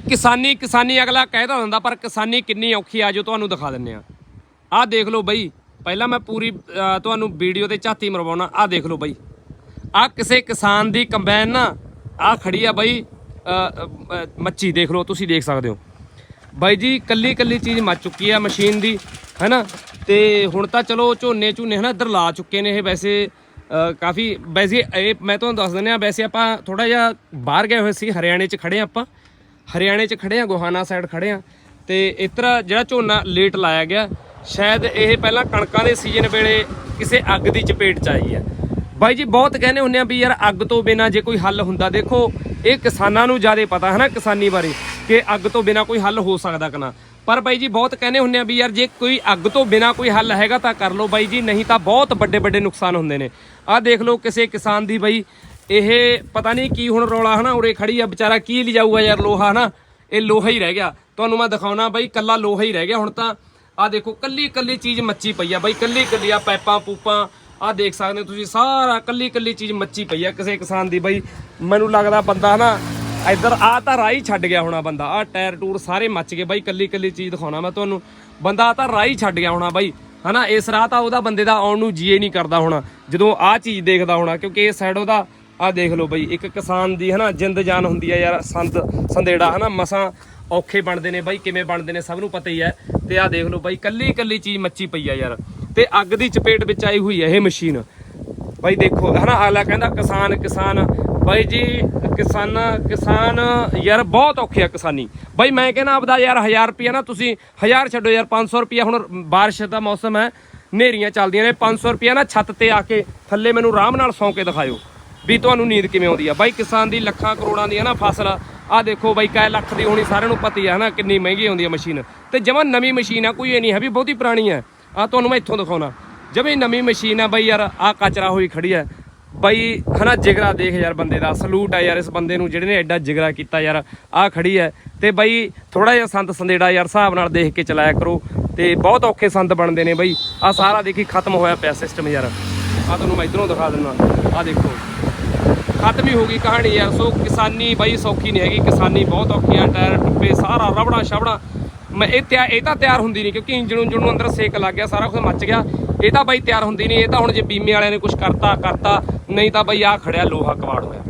ਕਿਸਾਨੀ ਕਿਸਾਨੀ ਅਗਲਾ ਕਹਿਦਾ ਹੁੰਦਾ ਪਰ ਕਿਸਾਨੀ ਕਿੰਨੀ ਔਖੀ ਆ ਜੋ ਤੁਹਾਨੂੰ ਦਿਖਾ ਦਿੰਨੇ ਆ ਆਹ ਦੇਖ ਲਓ ਬਈ, ਪਹਿਲਾਂ ਮੈਂ ਪੂਰੀ ਤੁਹਾਨੂੰ ਵੀਡੀਓ ਤੇ ਝਾਤੀ ਮਰਵਾਉਣਾ, ਆਹ ਦੇਖ ਲਓ ਬਈ। ਆਹ ਕਿਸੇ ਕਿਸਾਨ ਦੀ ਕੰਬਾਈਨ ਨਾ, ਆਹ ਖੜੀ ਆ ਬਈ ਮੱਚੀ ਦੇਖ ਲਓ, ਤੁਸੀਂ ਦੇਖ ਸਕਦੇ ਹੋ। ਬਾਈ ਜੀ, ਕੱਲੀ ਕੱਲੀ ਚੀਜ਼ ਮੱਚ ਚੁੱਕੀ ਆ ਮਸ਼ੀਨ ਦੀ, ਹੈਨਾ? ਤੇ ਹੁਣ ਤਾਂ ਚਲੋ ਝੋਨੇ ਝੂਨੇ ਹਨਾ ਇੱਧਰ ਲਾ ਚੁੱਕੇ ਨੇ ਇਹ ਵੈਸੇ ਕਾਫੀ ਵੈਸੇ ਇਹ ਮੈਂ ਤੁਹਾਨੂੰ ਦੱਸ ਦਿੰਦੇ ਆ ਵੈਸੇ ਆਪਾਂ ਥੋੜਾ ਜਿਹਾ ਬਾਹਰ ਗਏ ਹੋਏ ਸੀ, ਹਰਿਆਣੇ 'ਚ ਖੜੇ ਆ ਆਪਾਂ। ਹਰਿਆਣੇ 'ਚ ਖੜੇ ਆ, ਗੋਹਾਨਾ ਸਾਈਡ ਖੜੇ ਆ। ਤੇ ਇਤਰ ਜਿਹੜਾ ਝੋਨਾ ਲੇਟ ਲਾਇਆ ਗਿਆ, ਸ਼ਾਇਦ ਇਹ ਪਹਿਲਾਂ ਕਣਕਾਂ ਦੇ ਸੀਜ਼ਨ ਵੇਲੇ ਕਿਸੇ ਅੱਗ ਦੀ ਚਪੇਟ 'ਚ ਆਈ ਆ। ਬਾਈ ਜੀ, ਬਹੁਤ ਕਹਿੰਦੇ ਹੁੰਦੇ ਆ ਵੀ ਯਾਰ ਅੱਗ ਤੋਂ ਬਿਨਾ ਜੇ ਕੋਈ ਹੱਲ ਹੁੰਦਾ, ਦੇਖੋ, ਇਹ ਕਿਸਾਨਾਂ ਨੂੰ ਜ਼ਿਆਦਾ ਪਤਾ ਹੈ ਨਾ ਕਿਸਾਨੀ ਬਾਰੇ ਕਿ ਅੱਗ ਤੋਂ ਬਿਨਾ ਕੋਈ ਹੱਲ ਹੋ ਸਕਦਾ ਕਿ ਨਾ। ਪਰ ਬਾਈ ਜੀ, ਬਹੁਤ ਕਹਿੰਦੇ ਹੁੰਦੇ ਆ ਵੀ ਯਾਰ ਜੇ ਕੋਈ ਅੱਗ ਤੋਂ ਬਿਨਾ ਕੋਈ ਹੱਲ ਹੈਗਾ ਤਾਂ ਕਰ ਲਓ ਬਾਈ ਜੀ, ਨਹੀਂ ਤਾਂ ਬਹੁਤ ਵੱਡੇ ਵੱਡੇ ਨੁਕਸਾਨ ਹੁੰਦੇ ਨੇ। ਆਹ ਦੇਖ ਲਓ ਕਿਸੇ ਕਿਸਾਨ ਦੀ ਬਾਈ ਇਹ ਪਤਾ ਨਹੀਂ ਕੀ ਹੁਣ ਰੌਲਾ ਹਨਾ, ਉਰੇ ਖੜੀ ਆ, ਵਿਚਾਰਾ ਕੀ ਲਿਜਾਊਗਾ ਯਾਰ ਲੋਹਾ ਹਨਾ? ਇਹ ਲੋਹਾ ਹੀ ਰਹਿ ਗਿਆ। ਤੁਹਾਨੂੰ ਮੈਂ ਦਿਖਾਉਣਾ ਬਾਈ ਕੱਲਾ ਲੋਹਾ ਹੀ ਰਹਿ ਗਿਆ ਹੁਣ ਤਾਂ। ਆਹ ਦੇਖੋ ਕੱਲੀ ਕੱਲੀ ਚੀਜ਼ ਮੱਚੀ ਪਈ ਆ ਬਾਈ ਕੱਲੀ ਕੱਲੀ ਆ ਪੈਪਾਂ ਪੂਪਾਂ, ਆਹ ਦੇਖ ਸਕਦੇ ਹੋ ਤੁਸੀਂ ਸਾਰਾ ਕੱਲੀ ਕੱਲੀ ਚੀਜ਼ ਮੱਚੀ ਪਈ ਆ ਕਿਸੇ ਕਿਸਾਨ ਦੀ ਬਾਈ। ਮੈਨੂੰ ਲੱਗਦਾ ਬੰਦਾ ਨਾ ਇੱਧਰ ਆ ਤਾਂ ਰਾਹ ਹੀ ਛੱਡ ਗਿਆ ਹੋਣਾ ਬੰਦਾ। ਆ ਟਾਇਰ ਟੂਰ ਸਾਰੇ ਮੱਚ ਗਏ ਬਾਈ ਕੱਲੀ ਕੱਲੀ ਚੀਜ਼ ਦਿਖਾਉਣਾ ਮੈਂ ਤੁਹਾਨੂੰ। ਬੰਦਾ ਤਾਂ ਰਾਹ ਹੀ ਛੱਡ ਗਿਆ ਹੋਣਾ ਬਾਈ। ਹਨਾ, ਇਸ ਰਾਹ ਤਾਂ ਉਹਦਾ ਬੰਦੇ ਦਾ ਆਉਣ ਨੂੰ ਜੀਏ ਨਹੀਂ ਕਰਦਾ ਹੋਣਾ, ਜਦੋਂ ਆ ਚੀਜ਼ ਦੇਖਦਾ ਹੋਣਾ, ਕਿਉਂਕਿ ਇਹ ਸਾਈਡ ਉਹਦਾ ਆਹ ਦੇਖ ਲਓ ਬਾਈ, ਇੱਕ ਕਿਸਾਨ ਦੀ ਹਨਾ ਜਿੰਦ ਜਾਨ ਹੁੰਦੀ ਹੈ ਯਾਰ, ਸੰਦ, ਸੰਦੇੜਾ ਹਨਾ, ਮਸਾਂ ਔਖੇ ਬਣਦੇ ਨੇ ਬਾਈ, ਕਿਵੇਂ ਬਣਦੇ ਨੇ ਸਭ ਨੂੰ ਪਤਾ ਹੀ ਹੈ। ਤੇ ਆਹ ਦੇਖ ਲਓ ਬਾਈ ਕੱਲੀ ਕੱਲੀ ਚੀਜ਼ ਮੱਚੀ ਪਈ ਆ ਯਾਰ। ਤੇ ਅੱਗ ਦੀ ਚਪੇਟ ਵਿੱਚ ਆਈ ਹੋਈ ਹੈ ਇਹ ਮਸ਼ੀਨ। ਬਾਈ ਦੇਖੋ, ਹਨਾ, ਆਲਾ ਕਹਿੰਦਾ ਕਿਸਾਨ ਕਿਸਾਨ। ਬਾਈ ਜੀ, ਕਿਸਾਨ ਕਿਸਾਨ, ਯਾਰ ਬਹੁਤ ਔਖੇ ਆ ਕਿਸਾਨੀ। ਬਾਈ ਮੈਂ ਕਹਿੰਦਾ ਆਪਦਾ ਯਾਰ 1000 ਰੁਪਿਆ ਨਾ ਤੁਸੀਂ 1000 ਛੱਡੋ ਯਾਰ 500 ਰੁਪਿਆ ਹੁਣ ਬਾਰਿਸ਼ ਦਾ ਮੌਸਮ ਹੈ ਨੇਰੀਆਂ ਚੱਲਦੀਆਂ ਨੇ 500 ਰੁਪਿਆ ਨਾ ਛੱਤ ਤੇ ਆ ਕੇ ਥੱਲੇ ਮੈਨੂੰ ਆਰਾਮ ਨਾਲ ਸੌਂ ਕੇ ਦਿਖਾਇਓ। ਵੀ ਤੁਹਾਨੂੰ ਨੀਂਦ ਕਿਵੇਂ ਆਉਂਦੀ ਆ? ਬਾਈ, ਕਿਸਾਨ ਦੀ ਲੱਖਾਂ ਕਰੋੜਾਂ ਦੀ ਹੈ ਨਾ ਫਸਲ। ਆ ਦੇਖੋ ਬਾਈ ਕੈ ਲੱਖ ਦੀ ਹੋਣੀ, ਸਾਰਿਆਂ ਨੂੰ ਪਤੀ ਹੀ ਆ ਨਾ ਕਿੰਨੀ ਮਹਿੰਗੀ ਆਉਂਦੀ ਆ ਮਸ਼ੀਨ। ਤੇ ਜਮਾਂ ਨਵੀਂ ਮਸ਼ੀਨ ਆ, ਕੋਈ ਇਹ ਨਹੀਂ ਹੈ ਵੀ ਬਹੁਤੀ ਪੁਰਾਣੀ ਹੈ। ਆ ਤੁਹਾਨੂੰ ਮੈਂ ਇੱਥੋਂ ਦਿਖਾਉਣਾ। ਜਮੇ ਨਵੀਂ ਮਸ਼ੀਨ ਆ ਬਾਈ ਯਾਰ ਆ ਕਚਰਾ ਹੋਈ ਖੜੀ ਹੈ। ਬਾਈ, ਹਨਾ ਜਿਗਰਾ ਦੇਖ ਯਾਰ ਬੰਦੇ ਦਾ, ਸਲੂਟ ਆ ਯਾਰ ਇਸ ਬੰਦੇ ਨੂੰ, ਜਿਹੜੇ ਨੇ ਐਡਾ ਜਿਗਰਾ ਕੀਤਾ ਯਾਰ ਆ ਖੜੀ ਹੈ। ਤੇ ਬਾਈ ਥੋੜਾ ਜਿਹਾ ਸੰਦ ਸੰਦੇੜਾ ਯਾਰ, ਹਿਸਾਬ ਨਾਲ ਦੇਖ ਕੇ ਚਲਾਇਆ ਕਰੋ। ਤੇ ਬਹੁਤ ਔਖੇ ਸੰਦ ਬਣਦੇ ਨੇ ਬਾਈ। ਆ ਸਾਰਾ ਦੇਖੀ ਖਤਮ ਹੋਇਆ ਪਿਆ ਸਿਸਟਮ ਯਾਰ। ਆ ਤੁਹਾਨੂੰ ਮੈਂ ਇਧਰੋਂ ਦਿਖਾ ਦਿੰਦਾ। ਆ ਦੇਖੋ। ਖਤਮ ਹੀ ਹੋ ਗਈ ਕਹਾਣੀ ਯਾਰ। ਸੋ ਕਿਸਾਨੀ ਬਾਈ ਸੌਖੀ ਨਹੀਂ ਹੈਗੀ, ਕਿਸਾਨੀ ਬਹੁਤ ਔਖੀ ਆ, ਟਾਇਰ ਟੁੱਪੇ ਸਾਰਾ ਰਬੜਾ ਛਬੜਾ ਮੈਂ ਇਹ ਤਿਆਰ ਇਹ ਤਾਂ ਤਿਆਰ ਹੁੰਦੀ ਨਹੀਂ, ਕਿਉਂਕਿ ਇੰਜਣ ਉਂਜਣ ਨੂੰ ਅੰਦਰ ਸੇਕ ਲੱਗ ਗਿਆ, ਸਾਰਾ ਕੁਝ ਮੱਚ ਗਿਆ। ਇਹ ਤਾਂ ਬਾਈ ਤਿਆਰ ਹੁੰਦੀ ਨਹੀਂ, ਇਹ ਤਾਂ ਹੁਣ ਜੇ ਬੀਮੇ ਵਾਲਿਆਂ ਨੇ ਕੁਝ ਕਰਤਾ ਕਰਤਾ, ਨਹੀਂ ਤਾਂ ਬਾਈ ਆ ਖੜਿਆ ਲੋਹਾ ਕਵਾੜ ਹੋਇਆ।